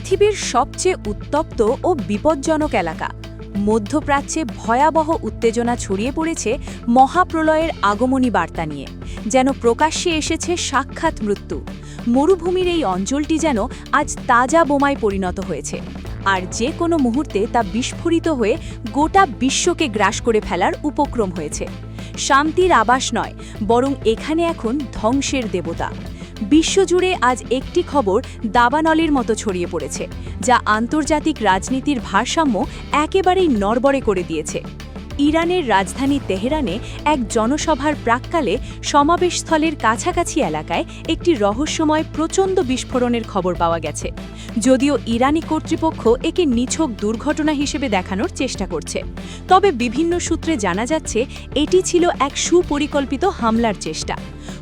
পৃথিবীর সবচেয়ে উত্তপ্ত ও বিপজ্জনক এলাকা। মধ্যপ্রাচ্যে ভয়াবহ উত্তেজনা ছড়িয়ে পড়েছে মহাপ্রলয়ের আগমনী বার্তা নিয়ে, যেন প্রকাশ্যে এসেছে সাক্ষাৎ মৃত্যু। মরুভূমির এই অঞ্চলটি যেন আজ তাজা বোমায় পরিণত হয়েছে, আর যে কোনো মুহূর্তে তা বিস্ফোরিত হয়ে গোটা বিশ্বকে গ্রাস করে ফেলার উপক্রম হয়েছে। শান্তির আবাস নয়, বরং এখানে এখন ধ্বংসের দেবতা। বিশ্বজুড়ে আজ একটি খবর দাবানলের মতো ছড়িয়ে পড়েছে, যা আন্তর্জাতিক রাজনীতির ভারসাম্য একেবারেই নড়বড়ে করে দিয়েছে। ইরানের রাজধানী তেহরানে এক জনসভার প্রাককালে সমাবেশস্থলের কাছাকাছি এলাকায় একটি রহস্যময় প্রচণ্ড বিস্ফোরণের খবর পাওয়া গেছে। যদিও ইরানি কর্তৃপক্ষ একে নিছক দুর্ঘটনা হিসেবে দেখানোর চেষ্টা করছে। তবে বিভিন্ন সূত্রে জানা যাচ্ছে, এটি ছিল এক সুপরিকল্পিত হামলার চেষ্টা।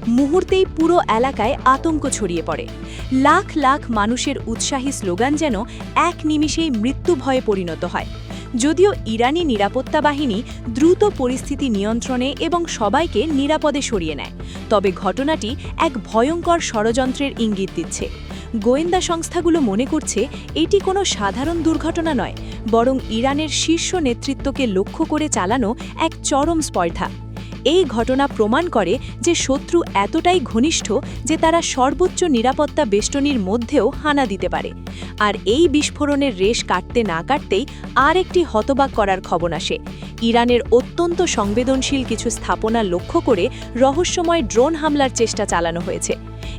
মুহূর্তেই পুরো এলাকায় আতঙ্ক ছড়িয়ে পড়ে। লাখ লাখ মানুষের উৎসাহী স্লোগান যেন এক নিমিষেই মৃত্যু ভয়ে পরিণত হয়। যদিও ইরানি নিরাপত্তা বাহিনী দ্রুত পরিস্থিতি নিয়ন্ত্রণে এবং সবাইকে নিরাপদে সরিয়ে নেয়, তবে ঘটনাটি এক ভয়ঙ্কর ষড়যন্ত্রের ইঙ্গিত দিচ্ছে। গোয়েন্দা সংস্থাগুলো মনে করছে এটি কোনো সাধারণ দুর্ঘটনা নয়, বরং ইরানের শীর্ষ নেতৃত্বকে লক্ষ্য করে চালানো এক চরম স্পর্ধা। এই ঘটনা প্রমাণ করে যে শত্রু এতটাই ঘনিষ্ঠ যে তারা সর্বোচ্চ নিরাপত্তা বেষ্টনীর মধ্যেও হানা দিতে পারে। আর এই বিস্ফোরণের রেশ কাটতে না কাটতেই আর একটি হতবাক করার খবর আসে। ইরানের অত্যন্ত সংবেদনশীল কিছু স্থাপনা লক্ষ্য করে রহস্যময় ড্রোন হামলার চেষ্টা চালানো হয়েছে।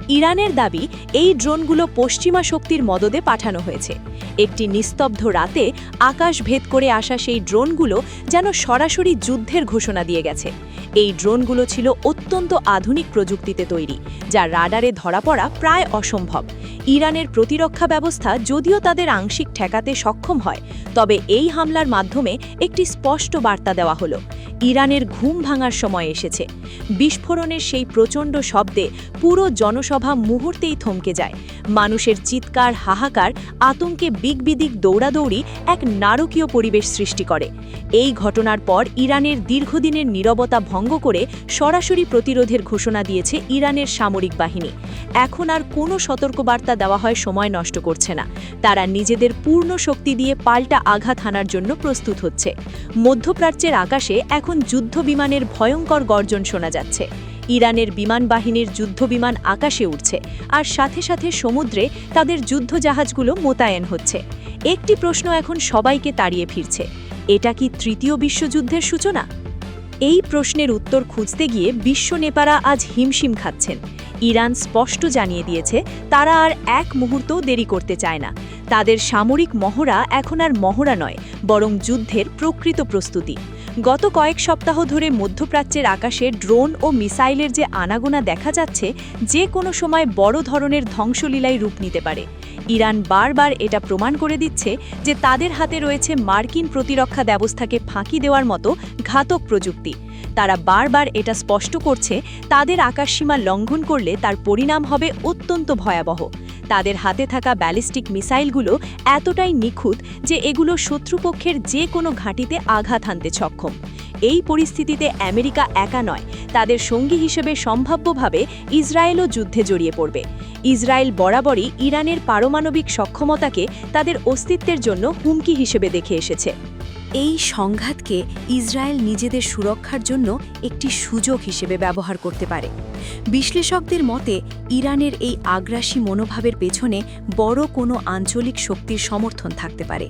ইরানের দাবি, এই ড্রোনগুলো পশ্চিমা শক্তির মদদে পাঠানো হয়েছে। একটি নিস্তব্ধ রাতে আকাশ ভেদ করে আসা সেই ড্রোনগুলো যেন সরাসরি যুদ্ধের ঘোষণা দিয়ে গেছে। এই ড্রোনগুলো ছিল অত্যন্ত আধুনিক প্রযুক্তিতে তৈরি, যা রাডারে ধরা পড়া প্রায় অসম্ভব। ইরানের প্রতিরক্ষা ব্যবস্থা যদিও তাদের আংশিক ঠেকাতে সক্ষম হয়, তবে এই হামলার মাধ্যমে একটি স্পষ্ট বার্তা দেওয়া হলো, ইরানের ঘুম ভাঙার সময় এসেছে। বিস্ফোরণের সেই প্রচণ্ড শব্দে পুরো জনসভা মুহূর্তেই থমকে যায়। মানুষের চিৎকার, হাহাকার, আতঙ্কে বিগবিদিক দৌড়াদৌড়ি এক নারকীয় পরিবেশ সৃষ্টি করে। এই ঘটনার পর ইরানের দীর্ঘদিনের নীরবতা ভঙ্গ করে সরাসরি প্রতিরোধের ঘোষণা দিয়েছে ইরানের সামরিক বাহিনী। এখন আর কোনো সতর্কবার্তা দেওয়া হয় সময় নষ্ট করছে না। তারা নিজেদের পূর্ণ শক্তি দিয়ে পাল্টা আঘাত হানার জন্য প্রস্তুত হচ্ছে। মধ্যপ্রাচ্যের আকাশে এখন যুদ্ধ বিমানের ভয়ঙ্কর গর্জন শোনা যাচ্ছে। ইরানের বিমান বাহিনীর যুদ্ধবিমান আকাশে উঠছে আর সাথে সাথে সমুদ্রে তাদের যুদ্ধজাহাজগুলো মোতায়েন হচ্ছে। একটি প্রশ্ন এখন সবাইকে তাড়িয়ে ফিরছে, এটা কি তৃতীয় বিশ্বযুদ্ধের সূচনা? এই প্রশ্নের উত্তর খুঁজতে গিয়ে বিশ্ব নেপারা আজ হিমশিম খাচ্ছেন। ইরান স্পষ্ট জানিয়ে দিয়েছে, তারা আর এক মুহূর্তও দেরি করতে চায় না। তাদের সামরিক মহড়া এখন আর মহড়া নয়, বরং যুদ্ধের প্রকৃত প্রস্তুতি। গত কয়েক সপ্তাহ ধরে মধ্যপ্রাচ্যের আকাশে ড্রোন ও মিসাইলের যে আনাগোনা দেখা যাচ্ছে, যে কোনো সময় বড় ধরনের ধ্বংসলীলায় রূপ নিতে পারে। ইরান বারবার এটা প্রমাণ করে দিচ্ছে যে তাদের হাতে রয়েছে মার্কিন প্রতিরক্ষা ব্যবস্থাকে ফাঁকি দেওয়ার মতো ঘাতক প্রযুক্তি। তারা বারবার এটা স্পষ্ট করছে, তাদের আকাশসীমা লঙ্ঘন করলে তার পরিণাম হবে অত্যন্ত ভয়াবহ। তাদের হাতে থাকা ব্যালিস্টিক মিসাইলগুলো এতটাই নিখুঁত যে এগুলো শত্রুপক্ষের যে কোনো ঘাঁটিতে আঘাত হানতে সক্ষম। এই পরিস্থিতিতে আমেরিকা একা নয়, তাদের সঙ্গী হিসেবে সম্ভাব্যভাবে ইসরায়েলও যুদ্ধে জড়িয়ে পড়বে। ইসরায়েল বরাবরই ইরানের পারমাণবিক সক্ষমতাকে তাদের অস্তিত্বের জন্য হুমকি হিসেবে দেখে এসেছে। এই সংঘাতকে ইসরায়েল নিজেদের সুরক্ষার জন্য একটি সুযোগ হিসেবে ব্যবহার করতে পারে। বিশ্লেষকদের মতে, ইরানের এই আগ্রাসী মনোভাবের পেছনে বড় কোনো আঞ্চলিক শক্তির সমর্থন থাকতে পারে।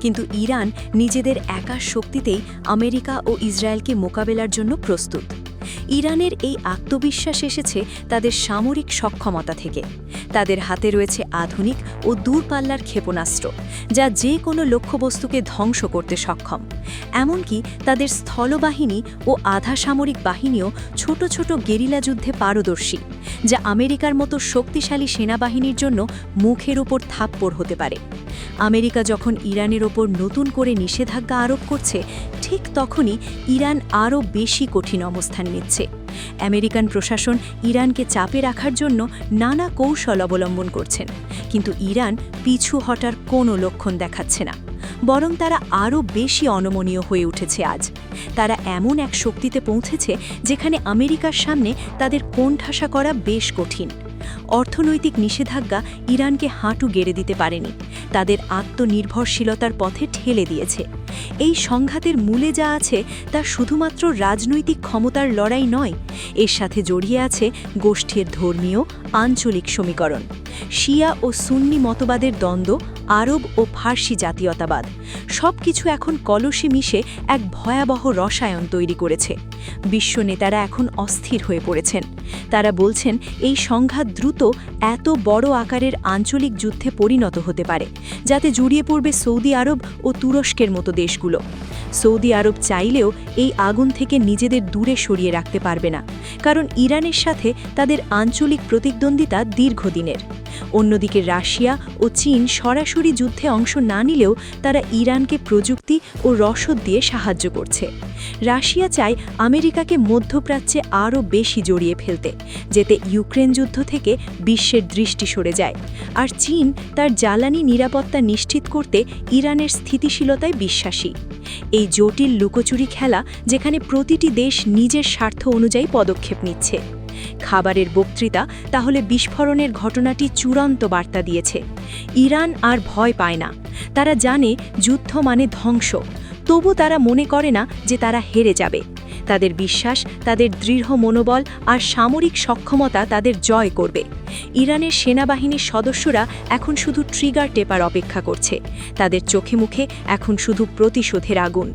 কিন্তু ইরান নিজেদের একার শক্তিতেই আমেরিকা ও ইসরায়েলকে মোকাবেলার জন্য প্রস্তুত। ইরানের এই আত্মবিশ্বাস এসেছে তাদের সামরিক সক্ষমতা থেকে। তাদের হাতে রয়েছে আধুনিক ও দূরপাল্লার ক্ষেপণাস্ত্র, যা যে কোনো লক্ষ্যবস্তুকে ধ্বংস করতে সক্ষম। এমনকি তাদের স্থলবাহিনী ও আধা সামরিক বাহিনীও ছোট ছোট গেরিলা যুদ্ধে পারদর্শী, যা আমেরিকার মতো শক্তিশালী সেনাবাহিনীর জন্য মুখের ওপর থাপ্পড় হতে পারে। আমেরিকা যখন ইরানের ওপর নতুন করে নিষেধাজ্ঞা আরোপ করছে, ঠিক তখনই ইরান আরও বেশি কঠিন অবস্থান নিচ্ছে। আমেরিকান প্রশাসন ইরানকে চাপে রাখার জন্য নানা কৌশল অবলম্বন করছেন, কিন্তু ইরান পিছু হটার কোনো লক্ষণ দেখাচ্ছে না। বরং তারা আরও বেশি অনমনীয় হয়ে উঠেছে আজ। তারা এমন এক শক্তিতে পৌঁছেছে যেখানে আমেরিকার সামনে তাদের কোণঠাসা করা বেশ কঠিন। অর্থনৈতিক নিষেধাজ্ঞা ইরানকে হাঁটু গেড়ে দিতে পারেনি। তাদের আত্মনির্ভরশীলতার পথে ঠেলে দিয়েছে। এই সংঘাতের মূলে যা আছে তা শুধুমাত্র রাজনৈতিক ক্ষমতার লড়াই নয়, এর সাথে জড়িয়ে আছে গোষ্ঠীর ধর্মীয়, আঞ্চলিক সমীকরণ। শিয়া ও সুন্নি মতবাদের দ্বন্দ্ব, আরব ও ফার্সি জাতীয়তাবাদ। সব কিছু এখন কলসে মিশে এক ভয়াবহ রসায়ন তৈরি করেছে। বিশ্ব নেতারা এখন অস্থির হয়ে পড়েছেন। তারা বলছেন, এই সংঘাত দ্রুত এত বড় আকারের আঞ্চলিক যুদ্ধে পরিণত হতে পারে, যাতে জড়িয়ে পড়বে সৌদি আরব ও তুরস্কের মতো দেশগুলো। সৌদি আরব চাইলেও এই আগুন থেকে নিজেদের দূরে সরিয়ে রাখতে পারবে না, কারণ ইরানের সাথে তাদের আঞ্চলিক প্রতিদ্বন্দ্বিতা দীর্ঘদিনের। অন্যদিকে রাশিয়া ও চীন সরাসরি যুদ্ধে অংশ না নিলেও তারা ইরানকে প্রযুক্তি ও রসদ দিয়ে সাহায্য করছে। রাশিয়া চায় আমেরিকাকে মধ্যপ্রাচ্যে আরও বেশি জড়িয়ে ফেলতে, যেতে ইউক্রেন যুদ্ধ থেকে বিশ্বের দৃষ্টি সরে যায়। আর চীন তার জ্বালানি নিরাপত্তা নিশ্চিত করতে ইরানের স্থিতিশীলতায় বিশ্বাসী। এই জটিল লুকোচুরি খেলা যেখানে প্রতিটি দেশ নিজের স্বার্থ অনুযায়ী পদক্ষেপ নিচ্ছে। খাবারের বক্তৃতা তাহলে বিস্ফোরণের ঘটনাটি চূড়ান্ত বার্তা দিয়েছে। ইরান আর ভয় পায় না। তারা জানে যুদ্ধ মানে ধ্বংস। তবু তারা মনে করে না যে তারা হেরে যাবে। তাদের বিশ্বাস, তাদের দৃঢ় মনোবল আর সামরিক সক্ষমতা তাদের জয় করবে। ইরানের সেনাবাহিনীর সদস্যরা এখন শুধু ট্রিগার টেপার অপেক্ষা করছে। তাদের চোখে মুখে এখন শুধু প্রতিশোধের আগুন।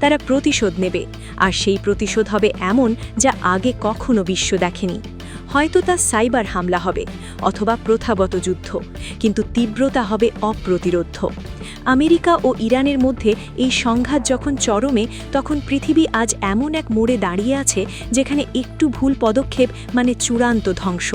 তারা প্রতিশোধ নেবে, আর সেই প্রতিশোধ হবে এমন যা আগে কখনো বিশ্ব দেখেনি। হয়তো তা সাইবার হামলা হবে অথবা প্রথাগত যুদ্ধ, কিন্তু তীব্রতা হবে অপ্রতিরোধ আমেরিকা ও ইরানের মধ্যে এই সংঘাত যখন চরমে, তখন পৃথিবী আজ এমন এক মোড়ে দাঁড়িয়ে আছে যেখানে একটু ভুল পদক্ষেপ মানে চূড়ান্ত ধ্বংস।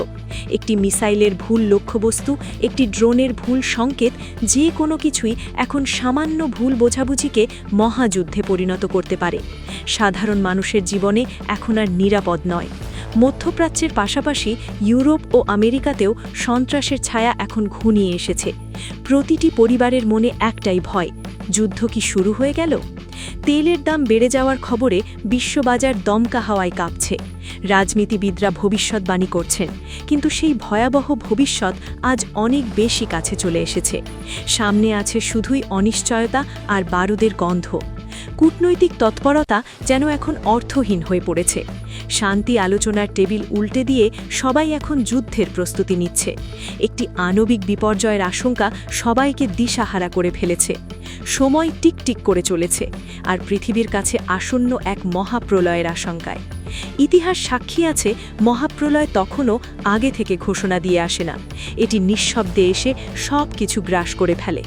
একটি মিসাইলের ভুল লক্ষ্যবস্তু, একটি ড্রোনের ভুল সংকেত, যে কোনো কিছুই এখন সামান্য ভুল বোঝাবুঝিকে মহাযুদ্ধে পরিণত করতে পারে। সাধারণ মানুষের জীবনে এখন আর নিরাপদ নয়। মধ্যপ্রাচ্যের পাশাপাশি ইউরোপ ও আমেরিকাতেও সন্ত্রাসের ছায়া এখন ঘুনিয়ে এসেছে। প্রতিটি পরিবারের মনে একটাই ভয়, যুদ্ধ কি শুরু হয়ে গেল? তেলের দাম বেড়ে যাওয়ার খবরে বিশ্ববাজার দমকা হাওয়ায় কাঁপছে। রাজনীতিবিদরা ভবিষ্যৎবাণী করছেন, কিন্তু সেই ভয়াবহ ভবিষ্যৎ আজ অনেক বেশি কাছে চলে এসেছে। সামনে আছে শুধুই অনিশ্চয়তা আর বারুদের গন্ধ। কূটনৈতিক তৎপরতা যেন এখন অর্থহীন হয়ে পড়েছে। শান্তি আলোচনার টেবিল উল্টে দিয়ে সবাই এখন যুদ্ধের প্রস্তুতি নিচ্ছে। একটি আণবিক বিপর্যয়ের আশঙ্কা সবাইকে দিশাহারা করে ফেলেছে। সময় টিকটিক করে চলেছে আর পৃথিবীর কাছে আসন্ন এক মহাপ্রলয়ের আশঙ্কায়। ইতিহাস সাক্ষী আছে, মহাপ্রলয় তখনও আগে থেকে ঘোষণা দিয়ে আসে না। এটি নিঃশব্দে এসে সব কিছু গ্রাস করে ফেলে।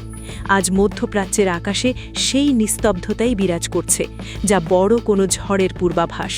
আজ মধ্যপ্রাচ্যের আকাশে সেই নিস্তব্ধতাই বিরাজ করছে যা বড় কোনো ঝড়ের পূর্বাভাস।